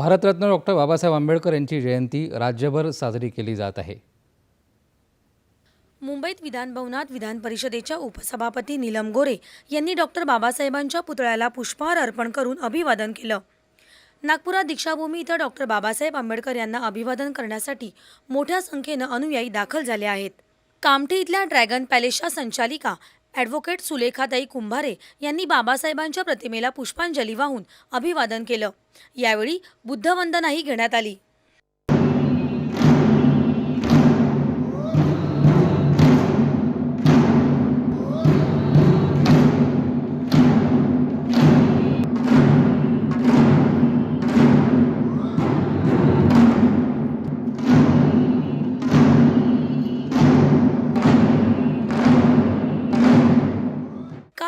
Bharat Ratna doctor Babasaheb Ambedkar यांची जयंती राज्यभर साजरी केली जात आहे. मुंबईत विधानभवनात विधान परिषदेच्या उपसभापती नीलम गोरे यांनी डॉक्टर बाबासाहेबांच्या पुतळ्याला पुष्पहार अर्पण करून अभिवादन केलं. नागपुरात दीक्षाभूमी इथं डॉक्टर बाबासाहेब आंबेडकर यांना अभिवादन करण्यासाठी मोठ्या संख्येनं अनुयायी दाखल झाले आहेत. कामठी इथल्या ड्रॅगन पॅलेसच्या संचालिका ॲडव्होकेट सुलेखाताई कुंभारे यांनी बाबासाहेबांच्या प्रतिमेला पुष्पांजली वाहून अभिवादन केलं. यावेळी बुद्धवंदनाही घेण्यात आली.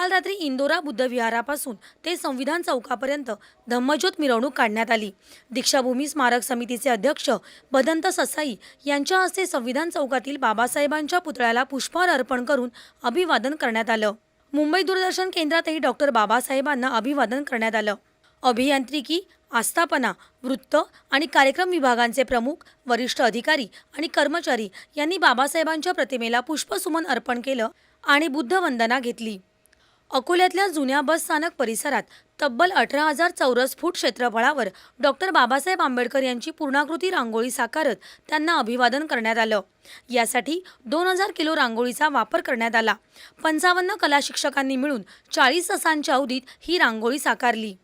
काल रात्री इंदोरा बुद्धविहारापासून ते संविधान चौकापर्यंत धम्मज्योत मिरवणूक काढण्यात आली. दीक्षाभूमी स्मारक समितीचे अध्यक्ष भदंत ससाई यांच्या हस्ते संविधान चौकातील बाबासाहेबांच्या पुतळ्याला पुष्पहार अर्पण करून अभिवादन करण्यात आलं. मुंबई दूरदर्शन केंद्रातही डॉक्टर बाबासाहेबांना अभिवादन करण्यात आलं. अभियांत्रिकी आस्थापना वृत्त आणि कार्यक्रम विभागांचे प्रमुख वरिष्ठ अधिकारी आणि कर्मचारी यांनी बाबासाहेबांच्या प्रतिमेला पुष्पसुमन अर्पण केलं आणि बुद्धवंदना घेतली. अकोल्यातल्या जुन्या बस स्थानक परिसरात तब्बल अठरा हजार चौरस फूट क्षेत्रफळावर डॉक्टर बाबासाहेब आंबेडकर यांची पूर्णाकृती रांगोळी साकारत त्यांना अभिवादन करण्यात आलं. यासाठी दोन हजार किलो रांगोळीचा वापर करण्यात आला. पंचावन्न कला शिक्षकांनी मिळून चाळीस तासांच्या अवधीत ही रांगोळी साकारली.